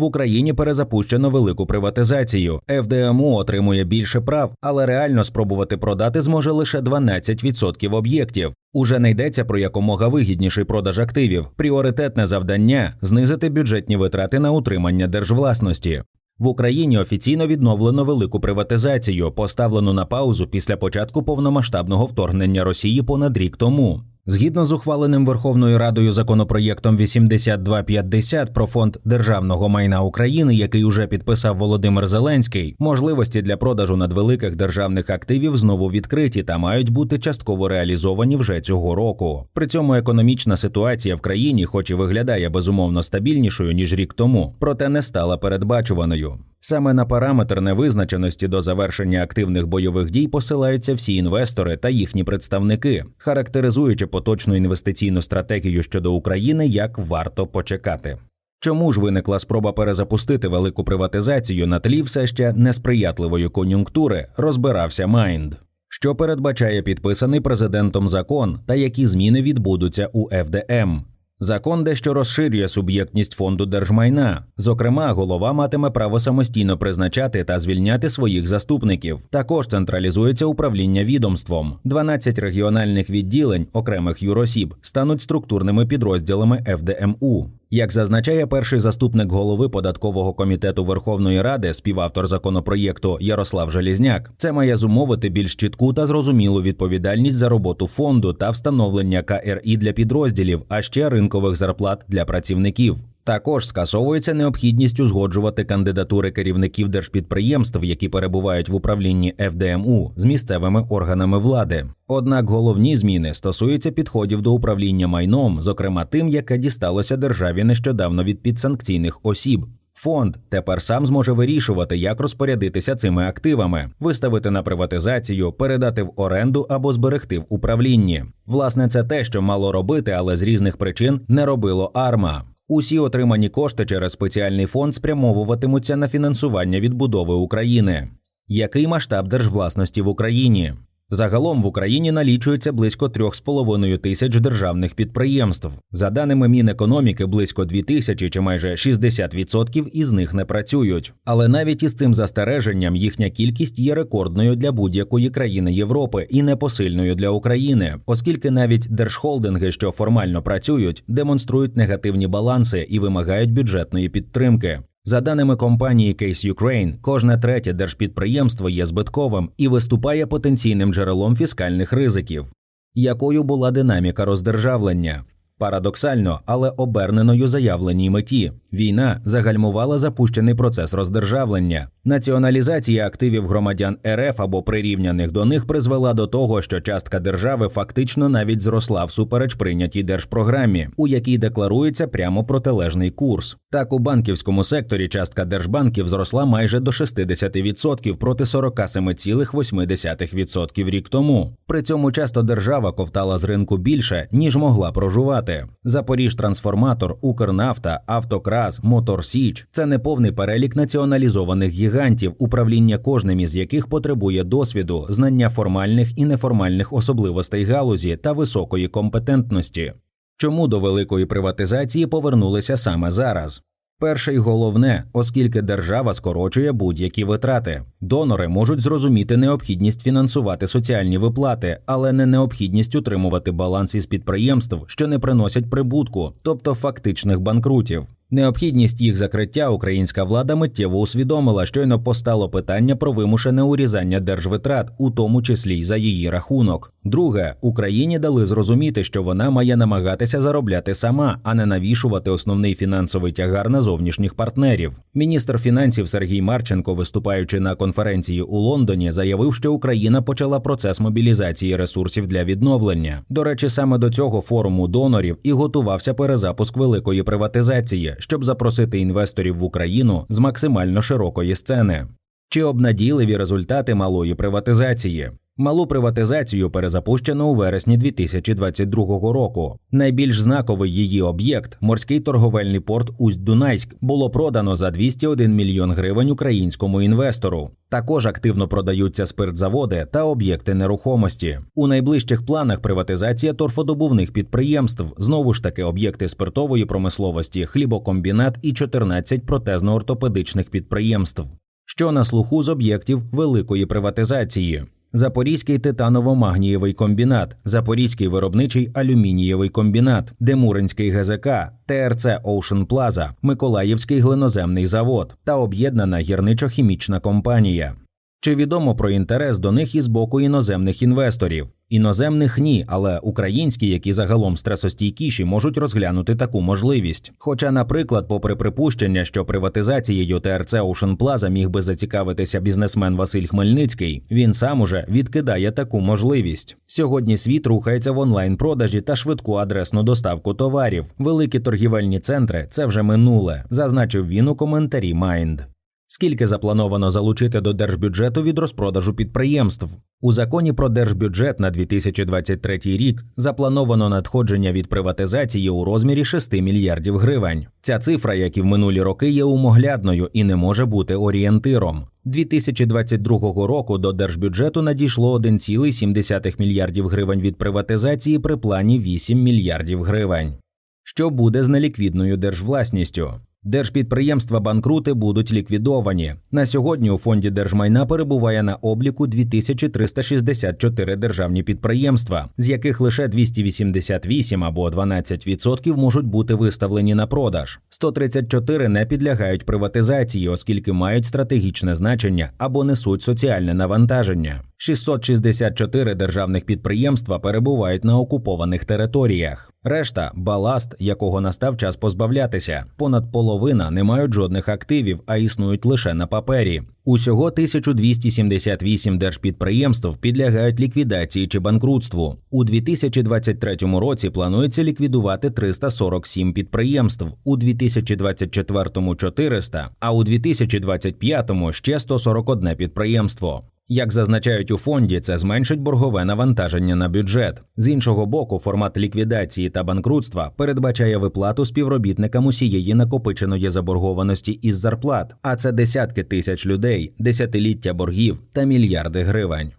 В Україні перезапущено велику приватизацію. ФДМУ отримує більше прав, але реально спробувати продати зможе лише 12% об'єктів. Уже не йдеться про якомога вигідніший продаж активів. Пріоритетне завдання знизити бюджетні витрати на утримання держвласності. В Україні офіційно відновлено велику приватизацію, поставлену на паузу після початку повномасштабного вторгнення Росії понад рік тому. Згідно з ухваленим Верховною Радою законопроєктом 8250 про фонд державного майна України, який уже підписав Володимир Зеленський, можливості для продажу надвеликих державних активів знову відкриті та мають бути частково реалізовані вже цього року. При цьому економічна ситуація в країні, хоч і виглядає безумовно стабільнішою ніж рік тому, проте не стала передбачуваною. Саме на параметр невизначеності до завершення активних бойових дій посилаються всі інвестори та їхні представники, характеризуючи поточну інвестиційну стратегію щодо України як варто почекати. Чому ж виникла спроба перезапустити велику приватизацію на тлі все ще несприятливої кон'юнктури, розбирався Майнд. Що передбачає підписаний президентом закон та які зміни відбудуться у ФДМ? Закон дещо розширює суб'єктність фонду держмайна. Зокрема, голова матиме право самостійно призначати та звільняти своїх заступників. Також централізується управління відомством. 12 регіональних відділень окремих юросіб стануть структурними підрозділами ФДМУ. Як зазначає перший заступник голови податкового комітету Верховної Ради, співавтор законопроєкту Ярослав Желізняк, це має зумовити більш чітку та зрозумілу відповідальність за роботу фонду та встановлення КРІ для підрозділів, а ще ринкових зарплат для працівників. Також скасовується необхідність узгоджувати кандидатури керівників держпідприємств, які перебувають в управлінні ФДМУ з місцевими органами влади. Однак головні зміни стосуються підходів до управління майном, зокрема тим, яке дісталося державі нещодавно від підсанкційних осіб. Фонд тепер сам зможе вирішувати, як розпорядитися цими активами, виставити на приватизацію, передати в оренду або зберегти в управлінні. Власне, це те, що мало робити, але з різних причин не робило АРМА. Усі отримані кошти через спеціальний фонд спрямовуватимуться на фінансування відбудови України. Який масштаб держвласності в Україні? Загалом в Україні налічується близько 3,5 тисяч державних підприємств. За даними Мінекономіки, близько 2 тисячі чи майже 60% із них не працюють. Але навіть із цим застереженням їхня кількість є рекордною для будь-якої країни Європи і непосильною для України, оскільки навіть держхолдинги, що формально працюють, демонструють негативні баланси і вимагають бюджетної підтримки. За даними компанії Case Ukraine, кожне третє держпідприємство є збитковим і виступає потенційним джерелом фіскальних ризиків. Якою була динаміка роздержавлення? Парадоксально, але оберненою заявленій меті війна загальмувала запущений процес роздержавлення. Націоналізація активів громадян РФ або прирівняних до них призвела до того, що частка держави фактично навіть зросла всупереч прийнятій держпрограмі, у якій декларується прямо протилежний курс. Так у банківському секторі частка держбанків зросла майже до 60% проти 47,8% рік тому. При цьому часто держава ковтала з ринку більше ніж могла прожувати. Запоріжтрансформатор, Укрнафта, Автокрас, Моторсіч це не повний перелік націоналізованих гігантів, управління кожним із яких потребує досвіду, знання формальних і неформальних особливостей галузі та високої компетентності. Чому до великої приватизації повернулися саме зараз? Перше й головне, оскільки держава скорочує будь-які витрати. Донори можуть зрозуміти необхідність фінансувати соціальні виплати, але не необхідність утримувати баланс із підприємств, що не приносять прибутку, тобто фактичних банкрутів. Необхідність їх закриття українська влада миттєво усвідомила, щойно постало питання про вимушене урізання держвитрат, у тому числі й за її рахунок. Друге, Україні дали зрозуміти, що вона має намагатися заробляти сама, а не навішувати основний фінансовий тягар на зовнішніх партнерів. Міністр фінансів Сергій Марченко, виступаючи на конференції у Лондоні, заявив, що Україна почала процес мобілізації ресурсів для відновлення. До речі, саме до цього форуму донорів і готувався перезапуск великої приватизації, щоб запросити інвесторів в Україну з максимально широкої сцени. Чи обнадійливі результати малої приватизації? Малу приватизацію перезапущено у вересні 2022 року. Найбільш знаковий її об'єкт морський торговельний порт Усть-Дунайськ було продано за 201 мільйон гривень українському інвестору. Також активно продаються спиртзаводи та об'єкти нерухомості. У найближчих планах приватизація торфодобувних підприємств, знову ж таки об'єкти спиртової промисловості, хлібокомбінат і 14 протезно-ортопедичних підприємств. Що на слуху з об'єктів великої приватизації. Запорізький титаново-магнієвий комбінат, Запорізький виробничий алюмінієвий комбінат, Демуринський ГЗК, ТРЦ Оушен Плаза, Миколаївський глиноземний завод та об'єднана гірничо-хімічна компанія. Чи відомо про інтерес до них із боку іноземних інвесторів? Іноземних ні, але українські, які загалом стресостійкіші, можуть розглянути таку можливість. Хоча, наприклад, попри припущення, що приватизацією ТРЦ Ocean Plaza міг би зацікавитися бізнесмен Василь Хмельницький, він сам уже відкидає таку можливість. Сьогодні світ рухається в онлайн-продажі та швидку адресну доставку товарів. Великі торгівельні центри це вже минуле, зазначив він у коментарі Mind. Скільки заплановано залучити до держбюджету від розпродажу підприємств? У законі про держбюджет на 2023 рік заплановано надходження від приватизації у розмірі 6 мільярдів гривень. Ця цифра, як і в минулі роки, є умоглядною і не може бути орієнтиром. 2022 року до держбюджету надійшло 1,7 мільярдів гривень від приватизації при плані 8 мільярдів гривень. Що буде з неліквідною держвласністю? Держпідприємства банкрути будуть ліквідовані. На сьогодні у фонді держмайна перебуває на обліку 2364 державні підприємства, з яких лише 288 або 12% можуть бути виставлені на продаж. 134 не підлягають приватизації, оскільки мають стратегічне значення або несуть соціальне навантаження. 664 державних підприємства перебувають на окупованих територіях. Решта баласт, якого настав час позбавлятися. Понад половина не мають жодних активів, а існують лише на папері. Усього 1278 держпідприємств підлягають ліквідації чи банкрутству. У 2023 році планується ліквідувати 347 підприємств, у 2024 – 400, а у 2025 – ще 141 підприємство. Як зазначають у фонді, це зменшить боргове навантаження на бюджет. З іншого боку, формат ліквідації та банкрутства передбачає виплату співробітникам усієї накопиченої заборгованості із зарплат, а це десятки тисяч людей, десятиліття боргів та мільярди гривень.